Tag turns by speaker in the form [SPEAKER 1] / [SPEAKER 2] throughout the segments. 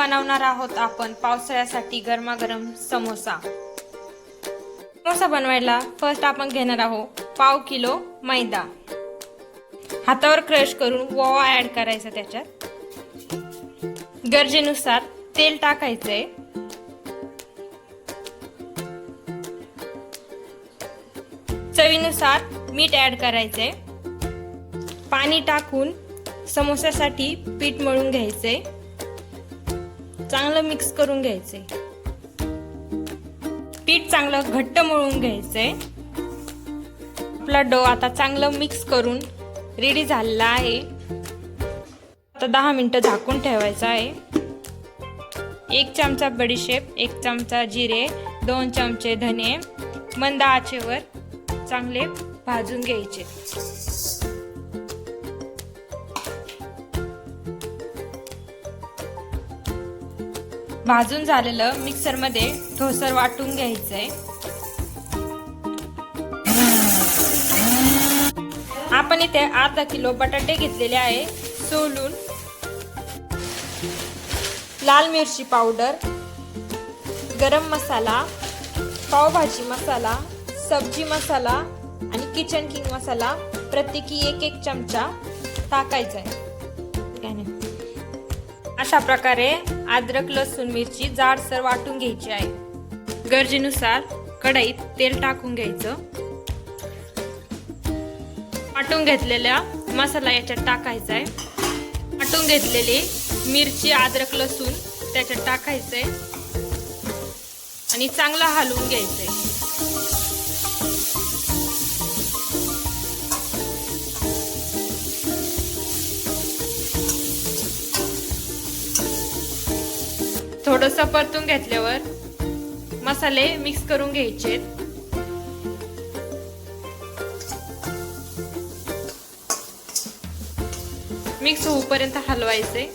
[SPEAKER 1] बनवणार आहोत आपण पावसाळ्यासाठी गरमागरम समोसा. समोसा बनवायला फर्स्ट आपण घेणार आहोत पाव किलो मैदा. हातावर क्रश करून ओवा ऍड करायचा त्याच्यात. गरजेनुसार तेल टाकायचंय. चवीनुसार मीठ ऍड करायचंय. पाणी टाकून समोसासाठी पीठ मळून घ्यायचंय. चांगलं मिक्स करून घ्यायचंय पीठ चांगलं घट्ट मळून घ्यायचंय आपला डो आता चांगलं मिक्स करून रेडी झालेला आहे. आता दहा मिनटं झाकून ठेवायचं आहे. एक चमचा बडीशेप एक चमचा जिरे दोन चमचे धने मंद आचेवर चांगले भाजून घ्यायचे. भाजून झालेलं मिक्सरमध्ये ठोसर वाटून घ्यायचं आहे आपण इथे अर्धा किलो बटाटे घेतलेले आहे सोलून. लाल मिरची पावडर गरम मसाला पावभाजी मसाला सब्जी मसाला आणि किचन किंग मसाला प्रत्येकी एक एक चमचा टाकायचा आहे. अशा प्रकारे अद्रक लसूण मिरची जाडसर वाटून घ्यायची आहे. गरजेनुसार कढईत तेल टाकून घ्यायचं. वाटून घेतलेला मसाला याच्यात टाकायचा आहे. वाटून घेतलेली मिरची अद्रक लसूण त्याच्यात टाकायचंय आणि चांगला हलवून घ्यायचंय थोडस परतून घेतल्यावर मसाले मिक्स करून घ्यायचे. मिक्स होऊपर्यंत हलवायचे.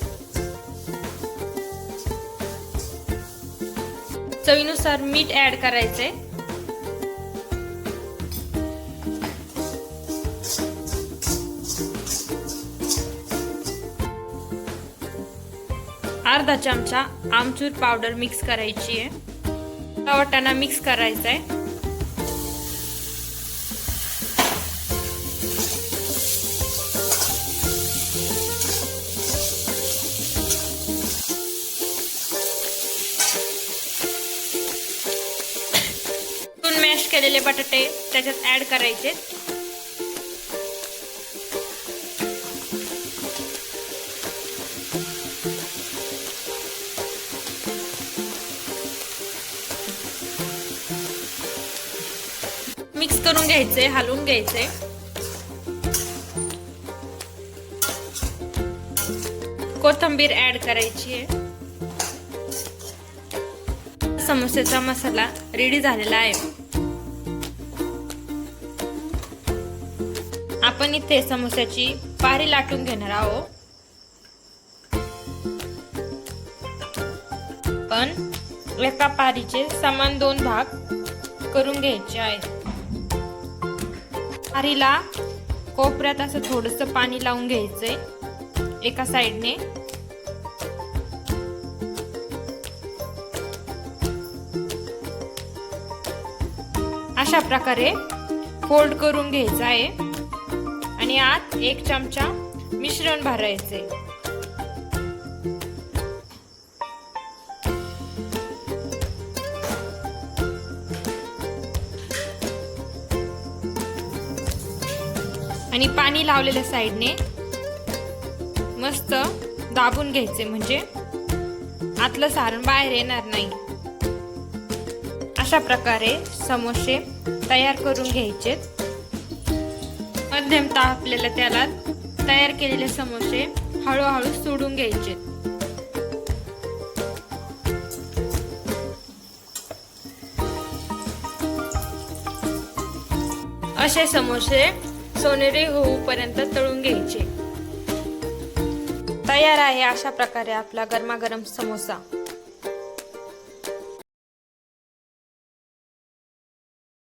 [SPEAKER 1] चवीनुसार मीठ ऍड करायचे. अर्धा चमचा आमचूर पावडर मिक्स करायची आहे. वाटाणा मिक्स करायचा आहे. मॅश केलेले बटाटे त्याच्यात ऍड करायचे. करून घ्यायचे हलवून घ्यायचे. कोथंबीर ऍड करायची आहे. समोसेचा मसाला रेडी झालेला आहे. आपण इथे समोस्याची पारी लाटून घेणार आहोत. पण एका पारीचे समान दोन भाग करून घ्यायचे आहेत. पारीला कोपऱ्यात असं थोडस पाणी लावून घ्यायचंय एका साईडने. अशा प्रकारे फोल्ड करून घ्यायचं आहे. आणि आत एक चमचा मिश्रण भरायचे आणि पाणी लावलेल्या साईडने मस्त दाबून घ्यायचे म्हणजे आतलं सारण बाहेर येणार नाही. अशा प्रकारे समोसे तयार करून घ्यायचे. मध्यम आपल्याला त्याला तयार केलेले समोसे हळूहळू सोडून घ्यायचे. असे समोसे सोनेरी होऊपर्यंत तळून घ्यायचे. तयार आहे अशा प्रकारे आपला गरमागरम समोसा.